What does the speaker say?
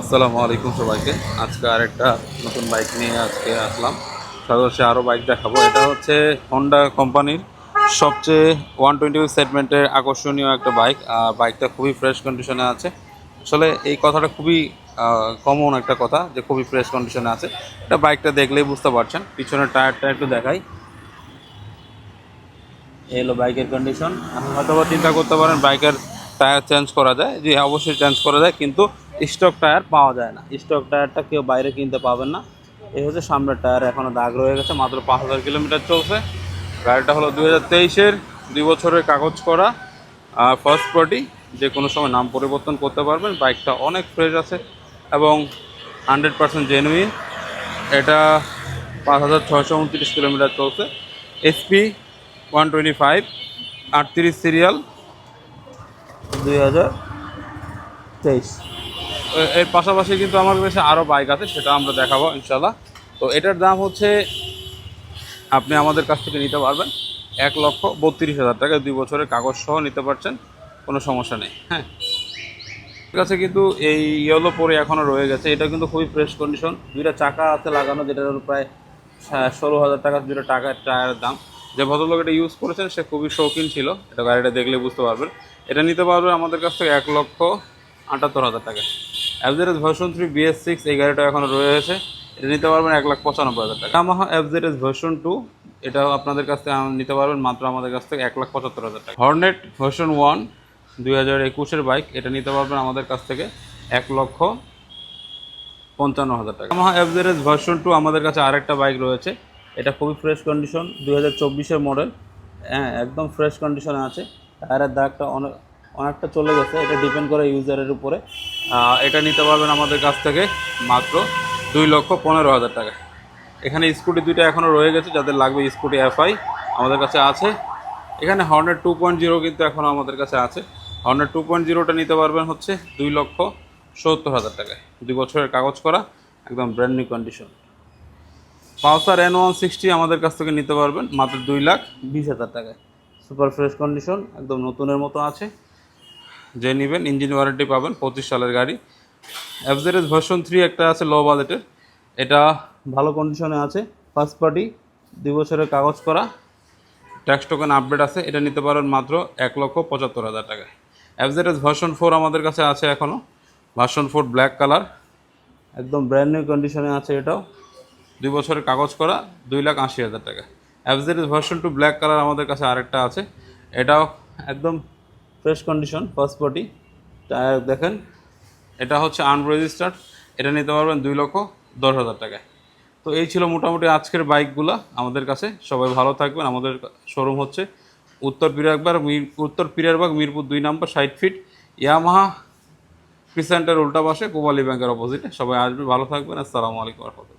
আসসালামু আলাইকুম সবাইকে। আজকে নতুন বাইক নিয়ে আজকে আসলাম। আরও বাইক দেখাবো। এটা হচ্ছে হন্ডা কোম্পানির সবচেয়ে ওয়ান টোয়েন্টি সেগমেন্টের আকর্ষণীয় একটা বাইক। আর বাইকটা খুবই ফ্রেশ কন্ডিশনে আছে। আসলে এই কথাটা খুবই কমন একটা কথা যে খুবই ফ্রেশ কন্ডিশনে আছে। এটা বাইকটা দেখলেই বুঝতে পারছেন। পিছনের টায়ারটা একটু দেখাই। এই হলো বাইকের কন্ডিশন হয়তো চিন্তা করতে পারেন বাইকের টায়ার চেঞ্জ করা যায়। যে অবশ্যই চেঞ্জ করা যায়। কিন্তু স্টক টায়ার পাওয়া যায় না। স্টক টায়ারটা কেউ বাইরে কিনতে পাবেন না। এই হচ্ছে সামনের টায়ার এখনও দাগ রয়ে গেছে, মাত্র পাঁচ হাজার কিলোমিটার চলছে। গাড়িটা হলো দু হাজার তেইশের, দুই বছরের কাগজ করা ফার্স্ট পার্টি যে কোনো সময় নাম পরিবর্তন করতে পারবেন, বাইকটা অনেক ফ্রেশ আছে এবং হান্ড্রেড পার্সেন্ট জেনুইন এটা পাঁচ হাজার ছয়শো উনত্রিশ কিলোমিটার চলছে। এসপি ওয়ান টোয়েন্টি ফাইভ আটত্রিশ সিরিয়াল দুই হাজার তেইশ। এর পাশাপাশি কিন্তু আমার কাছে আরও বাইক আছে, সেটা আমরা দেখাবো ইনশাল্লাহ তো এটার দাম হচ্ছে, আপনি আমাদের কাছ থেকে নিতে পারবেন, এক লক্ষ বত্রিশ হাজার টাকা। দুই বছরের কাগজ সহ নিতে পারছেন, কোনো সমস্যা নেই হ্যাঁ। ঠিক আছে কিন্তু এই ইয়েলো পরে এখনও রয়ে গেছে, এটা কিন্তু খুবই ফ্রেশ কন্ডিশন দুইটা চাকা আছে লাগানো হলো প্রায় ষোলো হাজার টাকা দুটো টাকা টায়ারের দাম। যে ভদ্রলোক এটা ইউজ করেছেন, সে খুবই শৌখিন ছিল, এটা গাড়িটা দেখলে বুঝতে পারবেন। এটা নিতে পারবেন আমাদের কাছ থেকে এক লক্ষ আটাত্তর হাজার টাকা। Average version three BS six এই গাড়িটা এখনও রয়েছে। এটা নিতে পারবেন এক লাখ পঁচানব্বই হাজার টাকা। আমাহা অ্যাভজেরেজ ভার্সন টু এটাও আপনাদের কাছ থেকে নিতে পারবেন, মাত্র আমাদের কাছ থেকে এক লাখ পঁচাত্তর হাজার টাকা। হর্নেট ভার্সন ওয়ান দুই হাজার একুশের বাইক এটা নিতে পারবেন আমাদের কাছ থেকে এক লক্ষ পঞ্চান্ন হাজার টাকা। আমাহা অ্যাভজেরেজ ভার্সন টু আমাদের কাছে আরেকটা বাইক রয়েছে। এটা খুবই ফ্রেশ কন্ডিশন দুই হাজার চব্বিশের মডেল হ্যাঁ একদম ফ্রেশ কন্ডিশনে আছে। টায়ারের দাগটা অনেক অনেকটা চলে গেছে, এটা ডিপেন্ড করে ইউজারের উপরে। এটা নিতে পারবেন আমাদের কাছ থেকে মাত্র দুই লক্ষ পনেরো হাজার টাকা। এখানে স্কুটি দুইটা এখনও রয়ে গেছে, যাদের লাগবে স্কুটি এফআই আমাদের কাছে আছে। এখানে হর্নের টু পয়েন্ট জিরো কিন্তু এখনও আমাদের কাছে আছে। হর্নের টু পয়েন্ট জিরোটা নিতে পারবেন হচ্ছে দুই লক্ষ সত্তর হাজার টাকায়। দুই বছরের কাগজ করা, একদম brand new condition Pulsar N one sixty আমাদের কাছ থেকে নিতে পারবেন, মাত্র দুই লাখ বিশ হাজার টাকায়। সুপার ফ্রেশ কন্ডিশন একদম নতুনের মতো আছে। যে নেবেন ইঞ্জিন ওয়ারেন্টি পাবেন, পঁচিশ সালের গাড়ি। অ্যাভজারেজ ভার্সন থ্রি একটা আছে লো বাজেটের এটা ভালো কন্ডিশনে আছে ফার্স্ট পার্টি দুই বছরের কাগজ করা। ট্যাক্স টোকেন আপডেট আছে, এটা নিতে পারেন মাত্র এক লক্ষ পঁচাত্তর হাজার টাকায় অ্যাভজারেজ ভার্সন ফোর আমাদের কাছে আছে এখনও ভার্সন ফোর ব্ল্যাক কালার একদম ব্র্যান্ড নিউ কন্ডিশনে আছে এটাও। দুই বছরের কাগজ করা, দুই লাখ আশি হাজার টাকা। Average version two black colour আমাদের কাছে আরেকটা আছে। এটাও একদম fresh condition first party tyre দেখেন, এটা হচ্ছে আনরেজিস্টার্ড এটা নিতে পারবেন দুই লক্ষ দশ হাজার টাকায়। তো এই ছিল মোটামুটি আজকের বাইকগুলো আমাদের কাছে। সবাই ভালো থাকবেন। আমাদের শোরুম হচ্ছে উত্তর পিরাকবার মির, উত্তর পিরারবাগ মিরপুর দুই নম্বর, ষাট ফিট ইয়ামাহা ক্রিসেন্টের উল্টা পাশে, কোবালি ব্যাংকের অপোজিটে সবাই আসবে, ভালো থাকবেন। আসসালামু আলাইকুম রহমতুল্লাহ।